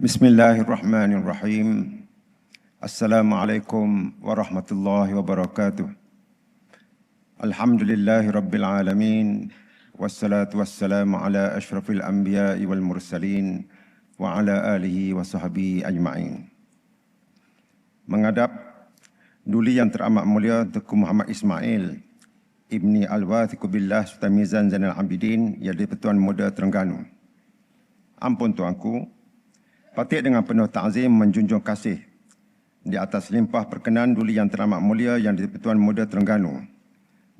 Bismillahirrahmanirrahim. Assalamualaikum warahmatullahi wabarakatuh. Alhamdulillahi rabbil alamin. Wassalatu wassalamu ala ashrafil anbiya'i wal mursalin wa ala alihi wa sahbihi ajma'in. Menghadap Duli yang teramat mulia Tuku Muhammad Ismail Ibni Al-Wathiqu Billah Sutamizan Zainal Abidin yang di-Pertuan Muda Terengganu. Ampun tuanku, Patik dengan penuh ta'zim menjunjung kasih di atas limpah perkenan duli yang teramat mulia yang di-Pertuan Muda Terengganu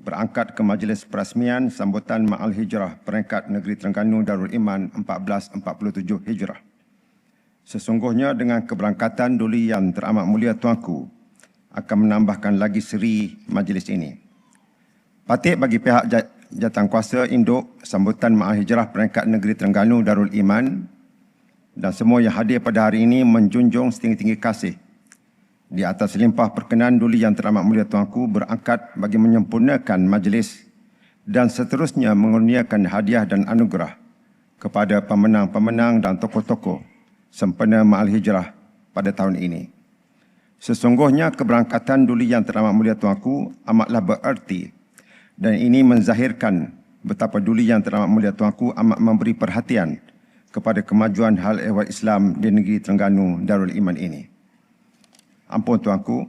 berangkat ke majlis perasmian sambutan Ma'al Hijrah peringkat negeri Terengganu Darul Iman 1447 Hijrah. Sesungguhnya dengan keberangkatan duli yang teramat mulia tuanku akan menambahkan lagi seri majlis ini. Patik bagi pihak jatan kuasa induk sambutan Ma'al Hijrah peringkat negeri Terengganu Darul Iman dan semua yang hadir pada hari ini menjunjung setinggi-tinggi kasih di atas limpah perkenan duli yang teramat mulia tuanku berangkat bagi menyempurnakan majlis dan seterusnya mengurniakan hadiah dan anugerah kepada pemenang-pemenang dan tokoh-tokoh sempena Ma'al Hijrah pada tahun ini. Sesungguhnya keberangkatan duli yang teramat mulia tuanku amatlah bererti dan ini menzahirkan betapa duli yang teramat mulia tuanku amat memberi perhatian kepada kemajuan hal ehwal Islam di negeri Terengganu Darul Iman ini. Ampun tuanku,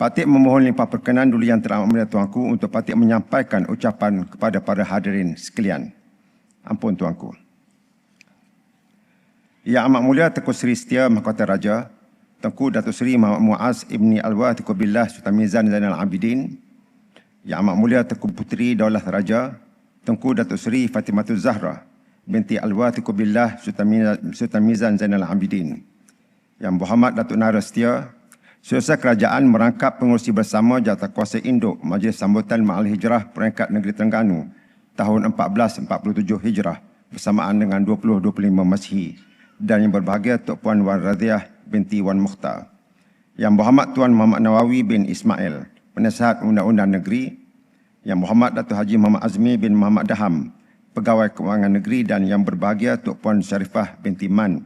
Patik memohon limpah perkenan dulu yang teramat mulia tuanku untuk Patik menyampaikan ucapan kepada para hadirin sekalian. Ampun tuanku. Ya amat mulia Tengku Seri Setia Mahkota Raja, Tengku Datuk Seri Muhammad Muaz Ibni Alwa Tengku Billah Sutamizan Zainal Abidin, Ya amat mulia Tengku Puteri Daulah Raja, Tengku Datuk Seri Fatimatul Zahra, binti Al-Wathiqu Billah Sutamizan Zainal Abidin. Yang Muhammad Datuk Nara Setia, Selesai kerajaan merangkap pengurusi bersama jatah kuasa induk Majlis Sambutan Ma'al Hijrah Peringkat Negeri Terengganu tahun 1447 Hijrah bersamaan dengan 2025 Masih dan yang berbahagia Tok Puan Wan Radhiah binti Wan Mukhtar. Yang Muhammad Tuan Muhammad Nawawi bin Ismail, Penasihat Undang-Undang Negeri. Yang Muhammad Datuk Haji Muhammad Azmi bin Muhammad Daham, Pegawai Kewangan Negeri dan yang berbahagia Tok Puan Syarifah binti Man.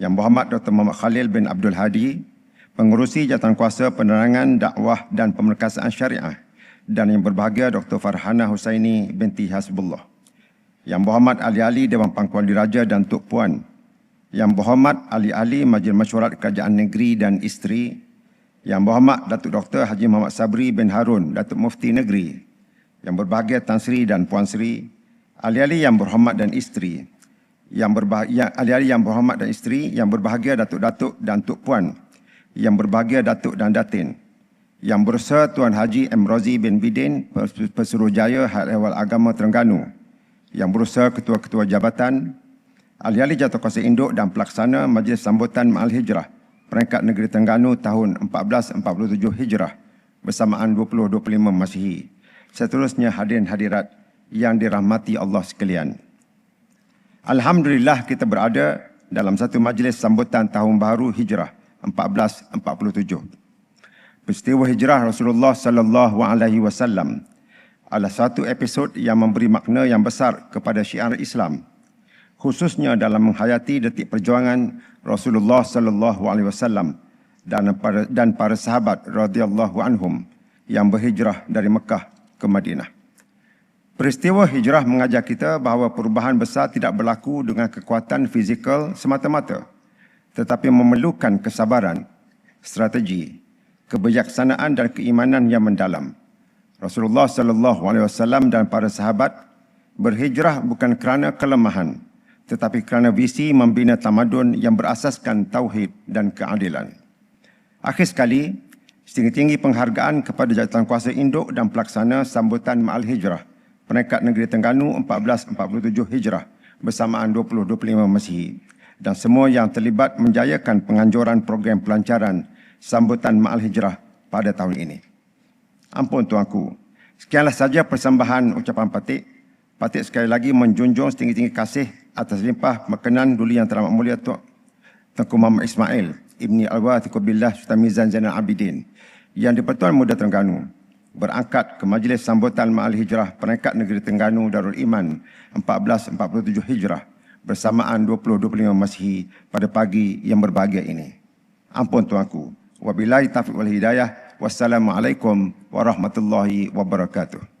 Yang Muhammad Dr. Muhammad Khalil bin Abdul Hadi, Pengurusi Jatan Kuasa Penerangan Dakwah dan Pemerkasaan Syariah. Dan yang berbahagia Dr. Farhana Husaini binti Hasbullah. Yang Muhammad Ali Ali Dewan Pangkuan Diraja dan Tok Puan. Yang Muhammad Ali Ali Majlis Mesyuarat Kerajaan Negeri dan Isteri. Yang Muhammad Datuk Dr. Haji Muhammad Sabri bin Harun Datuk Mufti Negeri. Yang berbahagia Tan Sri dan Puan Sri ahli-ahli yang berhormat dan isteri yang berbahagia ahli-ahli yang berhormat dan isteri yang berbahagia datuk-datuk dan tuk puan yang berbahagia datuk dan datin yang berusaha Tuan Haji M. Rozi bin Bidin Pesuruhjaya Hal Ehwal Agama Terengganu yang berusaha ketua-ketua jabatan ahli-ahli jatuh kuasa induk dan pelaksana Majlis Sambutan Ma'al Hijrah peringkat negeri Terengganu tahun 1447 Hijrah bersamaan 2025 Masihi. Seterusnya hadirin hadirat yang dirahmati Allah sekalian. Alhamdulillah kita berada dalam satu majlis sambutan tahun baru Hijrah 1447. Peristiwa hijrah Rasulullah sallallahu alaihi wasallam adalah satu episod yang memberi makna yang besar kepada syiar Islam khususnya dalam menghayati detik perjuangan Rasulullah sallallahu alaihi wasallam dan para dan para sahabat radhiyallahu anhum yang berhijrah dari Mekah ke Madinah. Peristiwa hijrah mengajar kita bahawa perubahan besar tidak berlaku dengan kekuatan fizikal semata-mata tetapi memerlukan kesabaran, strategi, kebijaksanaan dan keimanan yang mendalam. Rasulullah sallallahu alaihi wasallam dan para sahabat berhijrah bukan kerana kelemahan tetapi kerana visi membina tamadun yang berasaskan tauhid dan keadilan. Akhir sekali, setinggi-tinggi penghargaan kepada jawatan kuasa induk dan pelaksana sambutan Ma'al Hijrah peringkat negeri Tengganu 1447 Hijrah bersamaan 2025 Masihi dan semua yang terlibat menjayakan penganjuran program pelancaran sambutan Ma'al Hijrah pada tahun ini. Ampun tuanku, sekianlah saja persembahan ucapan Patik. Patik sekali lagi menjunjung setinggi-tinggi kasih atas limpah mekenan duli yang teramat mulia Tuan Tengku Muhammad Ismail, Ibni Alwa Tikubillah Sutamizan Zainal Abidin yang di-Pertuan Muda Terengganu berangkat ke Majlis Sambutan Ma'al Hijrah Peringkat Negeri Tengganu Darul Iman 1447 Hijrah bersamaan 2025 Masihi pada pagi yang berbahagia ini. Ampun tuanku. Wabillahi taufiq wal hidayah. Wassalamualaikum warahmatullahi wabarakatuh.